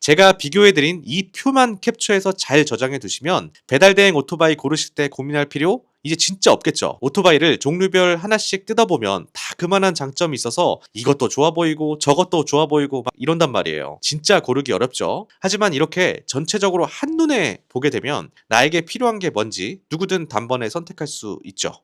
제가 비교해드린 이 표만 캡처해서 잘 저장해 두시면 배달대행 오토바이 고르실 때 고민할 필요 이제 진짜 없겠죠. 오토바이를 종류별 하나씩 뜯어보면 다 그만한 장점이 있어서 이것도 좋아 보이고 저것도 좋아 보이고 막 이런단 말이에요. 진짜 고르기 어렵죠. 하지만 이렇게 전체적으로 한눈에 보게 되면 나에게 필요한 게 뭔지 누구든 단번에 선택할 수 있죠.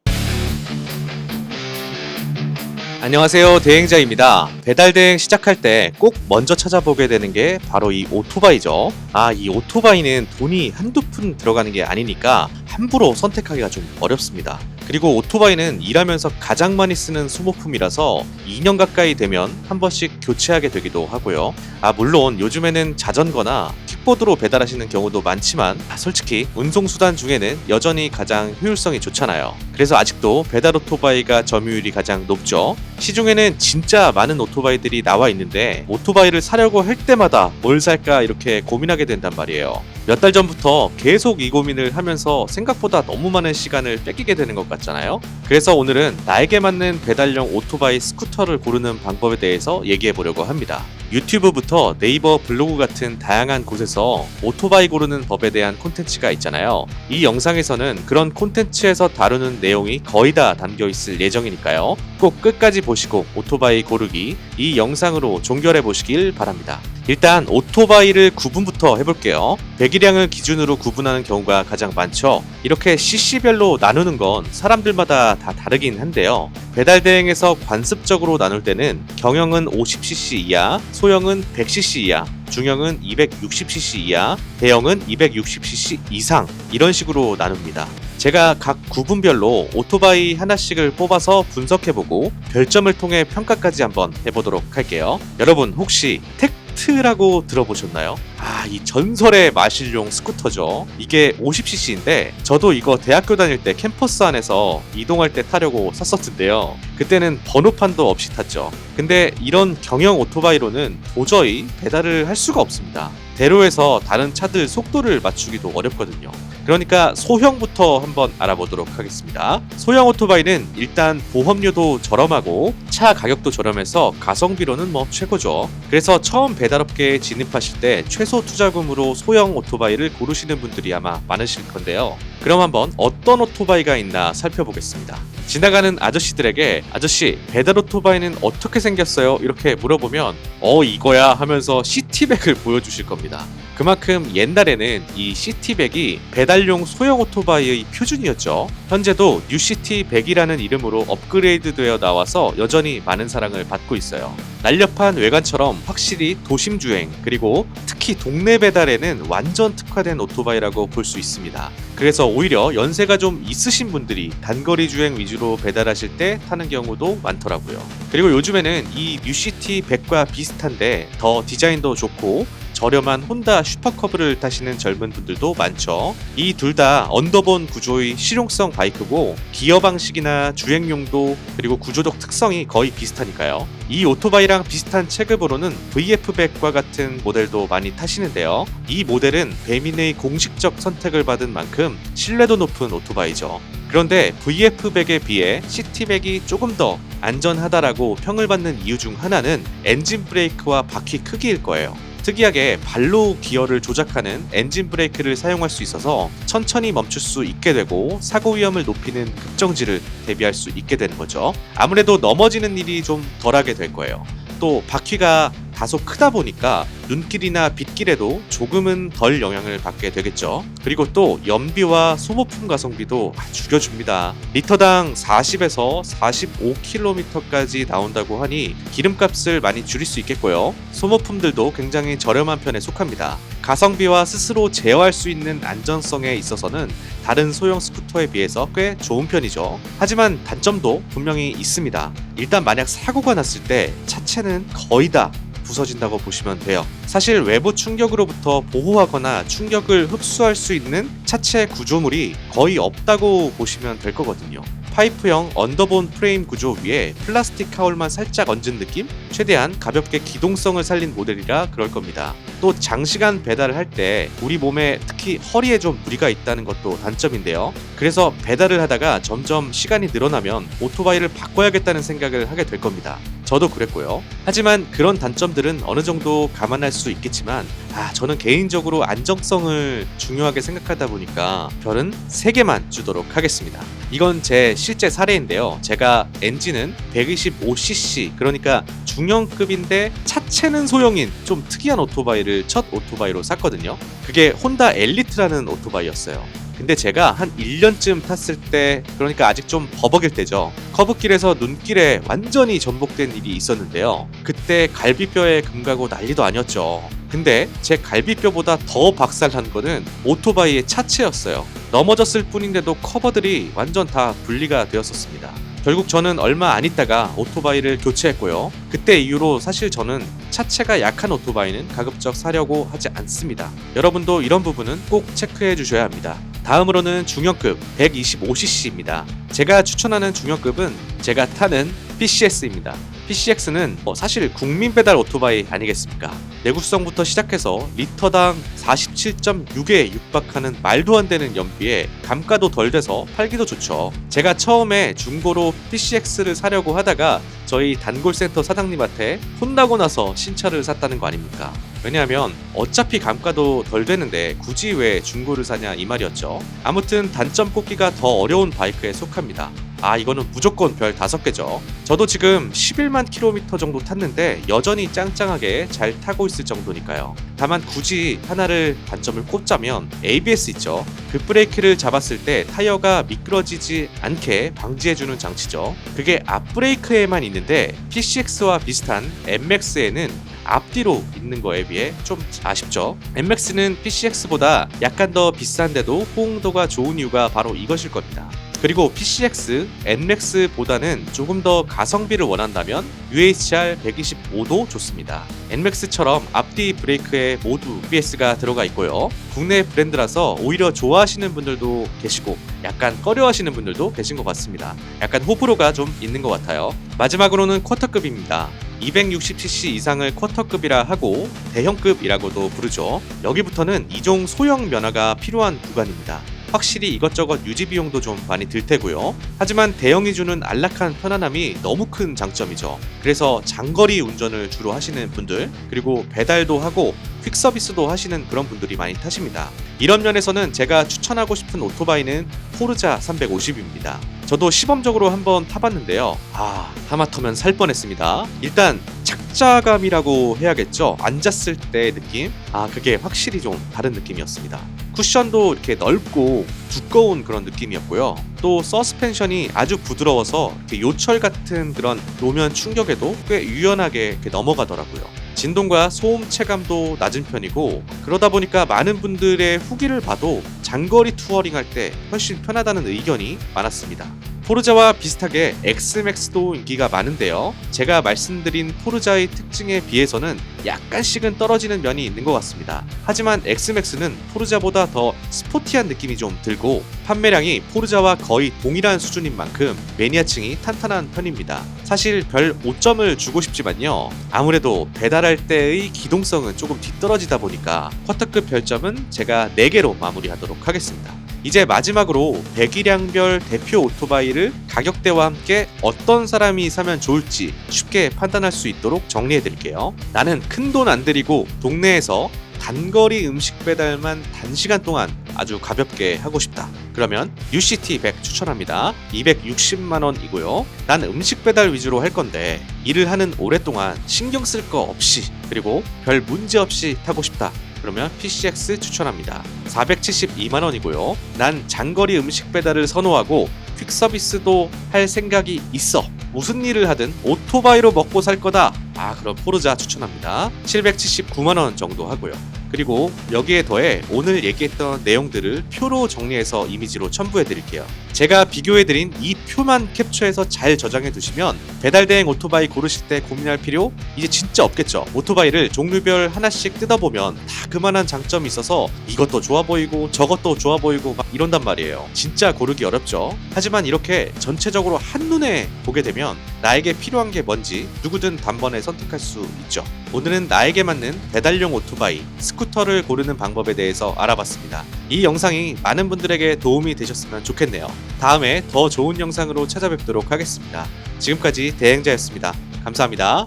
안녕하세요. 대행자입니다. 배달 대행 시작할 때 꼭 먼저 찾아보게 되는 게 바로 이 오토바이죠. 아, 이 오토바이는 돈이 한두 푼 들어가는 게 아니니까 함부로 선택하기가 좀 어렵습니다. 그리고 오토바이는 일하면서 가장 많이 쓰는 소모품이라서 2년 가까이 되면 한 번씩 교체하게 되기도 하고요. 아, 물론 요즘에는 자전거나 킥보드로 배달하시는 경우도 많지만 아, 솔직히 운송수단 중에는 여전히 가장 효율성이 좋잖아요. 그래서 아직도 배달 오토바이가 점유율이 가장 높죠. 시중에는 진짜 많은 오토바이들이 나와 있는데 오토바이를 사려고 할 때마다 뭘 살까 이렇게 고민하게 된단 말이에요. 몇 달 전부터 계속 이 고민을 하면서 생각보다 너무 많은 시간을 뺏기게 되는 것 같잖아요. 그래서 오늘은 나에게 맞는 배달용 오토바이 스쿠터를 고르는 방법에 대해서 얘기해 보려고 합니다. 유튜브부터 네이버 블로그 같은 다양한 곳에서 오토바이 고르는 법에 대한 콘텐츠가 있잖아요. 이 영상에서는 그런 콘텐츠에서 다루는 내용이 거의 다 담겨 있을 예정이니까요. 꼭 끝까지 보시고 오토바이 고르기 이 영상으로 종결해 보시길 바랍니다. 일단 오토바이를 구분부터 해볼게요. 배기량을 기준으로 구분하는 경우가 가장 많죠. 이렇게 cc별로 나누는 건 사람들마다 다 다르긴 한데요. 배달 대행에서 관습적으로 나눌 때는 경영은 50cc 이하, 소형은 100cc 이하, 중형은 260cc 이하, 대형은 260cc 이상 이런 식으로 나눕니다. 제가 각 구분별로 오토바이 하나씩을 뽑아서 분석해보고 별점을 통해 평가까지 한번 해보도록 할게요. 여러분 혹시 텍트라고 들어보셨나요? 아, 이 전설의 마실용 스쿠터죠. 이게 50cc인데 저도 이거 대학교 다닐 때 캠퍼스 안에서 이동할 때 타려고 샀었는데요. 그때는 번호판도 없이 탔죠. 근데 이런 경영 오토바이로는 도저히 배달을 할 수가 없습니다. 대로에서 다른 차들 속도를 맞추기도 어렵거든요. 그러니까 소형부터 한번 알아보도록 하겠습니다. 소형 오토바이는 일단 보험료도 저렴하고 차 가격도 저렴해서 가성비로는 뭐 최고죠. 그래서 처음 배달업계에 진입하실 때 최소 투자금으로 소형 오토바이를 고르시는 분들이 아마 많으실 건데요. 그럼 한번 어떤 오토바이가 있나 살펴보겠습니다. 지나가는 아저씨들에게 아저씨 배달 오토바이는 어떻게 생겼어요? 이렇게 물어보면 어 이거야 하면서 시티백을 보여주실 겁니다. 그만큼 옛날에는 이 시티백이 배달용 소형 오토바이의 표준이었죠. 현재도 뉴시티 100이라는 이름으로 업그레이드되어 나와서 여전히 많은 사랑을 받고 있어요. 날렵한 외관처럼 확실히 도심 주행 그리고 특히 동네 배달에는 완전 특화된 오토바이라고 볼 수 있습니다. 그래서 오히려 연세가 좀 있으신 분들이 단거리 주행 위주로 배달하실 때 타는 경우도 많더라고요. 그리고 요즘에는 이 뉴시티 100과 비슷한데 더 디자인도 좋고 저렴한 혼다 슈퍼커브를 타시는 젊은 분들도 많죠. 이 둘 다 언더본 구조의 실용성 바이크고 기어 방식이나 주행 용도 그리고 구조적 특성이 거의 비슷하니까요. 이 오토바이랑 비슷한 체급으로는 VF100과 같은 모델도 많이 타시는데요. 이 모델은 배민의 공식적 선택을 받은 만큼 신뢰도 높은 오토바이죠. 그런데 VF100에 비해 시티100이 조금 더 안전하다라고 평을 받는 이유 중 하나는 엔진 브레이크와 바퀴 크기일 거예요. 특이하게 발로 기어를 조작하는 엔진 브레이크를 사용할 수 있어서 천천히 멈출 수 있게 되고 사고 위험을 높이는 급정지를 대비할 수 있게 되는 거죠. 아무래도 넘어지는 일이 좀 덜하게 될 거예요. 또 바퀴가 다소 크다 보니까 눈길이나 빗길에도 조금은 덜 영향을 받게 되겠죠. 그리고 또 연비와 소모품 가성비도 죽여줍니다. 리터당 40에서 45km까지 나온다고 하니 기름값을 많이 줄일 수 있겠고요. 소모품들도 굉장히 저렴한 편에 속합니다. 가성비와 스스로 제어할 수 있는 안전성에 있어서는 다른 소형 스쿠터에 비해서 꽤 좋은 편이죠. 하지만 단점도 분명히 있습니다. 일단 만약 사고가 났을 때 차체는 거의 다 부서진다고 보시면 돼요. 사실 외부 충격으로부터 보호하거나 충격을 흡수할 수 있는 차체 구조물이 거의 없다고 보시면 될 거거든요. 파이프형 언더본 프레임 구조 위에 플라스틱 카울만 살짝 얹은 느낌? 최대한 가볍게 기동성을 살린 모델이라 그럴 겁니다. 또 장시간 배달을 할 때 우리 몸에 특히 허리에 좀 무리가 있다는 것도 단점인데요. 그래서 배달을 하다가 점점 시간이 늘어나면 오토바이를 바꿔야겠다는 생각을 하게 될 겁니다. 저도 그랬고요. 하지만 그런 단점들은 어느 정도 감안할 수 있겠지만 아, 저는 개인적으로 안정성을 중요하게 생각하다 보니까 별은 3개만 주도록 하겠습니다. 이건 제 실제 사례인데요. 제가 엔진은 125cc 그러니까 중형급인데 차체는 소형인 좀 특이한 오토바이를 첫 오토바이로 샀거든요. 그게 혼다 엘리트라는 오토바이였어요. 근데 제가 한 1년쯤 탔을 때 그러니까 아직 좀 버벅일 때죠. 커브길에서 눈길에 완전히 전복된 일이 있었는데요. 그때 갈비뼈에 금 가고 난리도 아니었죠. 근데 제 갈비뼈보다 더 박살난 거는 오토바이의 차체였어요. 넘어졌을 뿐인데도 커버들이 완전 다 분리가 되었었습니다. 결국 저는 얼마 안 있다가 오토바이를 교체했고요. 그때 이후로 사실 저는 차체가 약한 오토바이는 가급적 사려고 하지 않습니다. 여러분도 이런 부분은 꼭 체크해 주셔야 합니다. 다음으로는 중형급 125cc입니다. 제가 추천하는 중형급은 제가 타는 PCS입니다. PCX는 뭐 사실 국민 배달 오토바이 아니겠습니까? 내구성부터 시작해서 리터당 47.6에 육박하는 말도 안 되는 연비에 감가도 덜 돼서 팔기도 좋죠. 제가 처음에 중고로 PCX를 사려고 하다가 저희 단골센터 사장님한테 혼나고 나서 신차를 샀다는 거 아닙니까? 왜냐하면 어차피 감가도 덜 되는데 굳이 왜 중고를 사냐 이 말이었죠. 아무튼 단점 꼽기가 더 어려운 바이크에 속합니다. 아 이거는 무조건 별 5개죠. 저도 지금 11만 킬로미터 정도 탔는데 여전히 짱짱하게 잘 타고 있을 정도니까요. 다만 굳이 하나를 단점을 꼽자면 ABS 있죠. 그 급브레이크를 잡았을 때 타이어가 미끄러지지 않게 방지해주는 장치죠. 그게 앞브레이크에만 있는데 PCX와 비슷한 MX에는 앞뒤로 있는 거에 비해 좀 아쉽죠. MX는 PCX보다 약간 더 비싼데도 호응도가 좋은 이유가 바로 이것일 겁니다. 그리고 PCX, NMAX보다는 조금 더 가성비를 원한다면 UHR 125도 좋습니다. NMAX처럼 앞뒤 브레이크에 모두 ABS가 들어가 있고요. 국내 브랜드라서 오히려 좋아하시는 분들도 계시고 약간 꺼려하시는 분들도 계신 것 같습니다. 약간 호불호가 좀 있는 것 같아요. 마지막으로는 쿼터급입니다. 260cc 이상을 쿼터급이라 하고 대형급이라고도 부르죠. 여기부터는 이종 소형 면허가 필요한 구간입니다. 확실히 이것저것 유지 비용도 좀 많이 들 테고요. 하지만 대형이 주는 안락한 편안함이 너무 큰 장점이죠. 그래서 장거리 운전을 주로 하시는 분들, 그리고 배달도 하고 퀵 서비스도 하시는 그런 분들이 많이 타십니다. 이런 면에서는 제가 추천하고 싶은 오토바이는 포르자 350입니다. 저도 시범적으로 한번 타봤는데요. 아, 하마터면 살 뻔했습니다. 일단 착자감이라고 해야겠죠. 앉았을 때의 느낌. 아, 그게 확실히 좀 다른 느낌이었습니다. 쿠션도 이렇게 넓고 두꺼운 그런 느낌이었고요. 또 서스펜션이 아주 부드러워서 요철 같은 그런 노면 충격에도 꽤 유연하게 넘어가더라고요. 진동과 소음 체감도 낮은 편이고 그러다 보니까 많은 분들의 후기를 봐도 장거리 투어링 할 때 훨씬 편하다는 의견이 많았습니다. 포르자와 비슷하게 엑스맥스도 인기가 많은데요. 제가 말씀드린 포르자의 특징에 비해서는 약간씩은 떨어지는 면이 있는 것 같습니다. 하지만 엑스맥스는 포르자보다 더 스포티한 느낌이 좀 들고 판매량이 포르자와 거의 동일한 수준인 만큼 매니아층이 탄탄한 편입니다. 사실 별 5점을 주고 싶지만요. 아무래도 배달할 때의 기동성은 조금 뒤떨어지다 보니까 쿼터급 별점은 제가 4개로 마무리하도록 하겠습니다. 이제 마지막으로 배기량별 대표 오토바이를 가격대와 함께 어떤 사람이 사면 좋을지 쉽게 판단할 수 있도록 정리해 드릴게요. 나는 큰 돈 안 들이고 동네에서 단거리 음식 배달만 단시간 동안 아주 가볍게 하고 싶다. 그러면 UCT 100 추천합니다. 260만 원이고요. 난 음식 배달 위주로 할 건데 일을 하는 오랫동안 신경 쓸 거 없이 그리고 별 문제 없이 타고 싶다. 그러면 PCX 추천합니다. 472만 원이고요. 난 장거리 음식 배달을 선호하고 퀵 서비스도 할 생각이 있어. 무슨 일을 하든 오토바이로 먹고 살 거다. 아, 그럼 포르자 추천합니다. 779만 원 정도 하고요. 그리고 여기에 더해 오늘 얘기했던 내용들을 표로 정리해서 이미지로 첨부해 드릴게요. 제가 비교해 드린 이 표만 캡처해서 잘 저장해 두시면 배달 대행 오토바이 고르실 때 고민할 필요 이제 진짜 없겠죠. 오토바이를 종류별 하나씩 뜯어보면 다 그만한 장점이 있어서 이것도 좋아 보이고 저것도 좋아 보이고 막 이런단 말이에요. 진짜 고르기 어렵죠. 하지만 이렇게 전체적으로 한눈에 보게 되면 나에게 필요한 게 뭔지 누구든 단번에 선택할 수 있죠. 오늘은 나에게 맞는 배달용 오토바이, 스쿠터를 고르는 방법에 대해서 알아봤습니다. 이 영상이 많은 분들에게 도움이 되셨으면 좋겠네요. 다음에 더 좋은 영상으로 찾아뵙도록 하겠습니다. 지금까지 대행자였습니다. 감사합니다.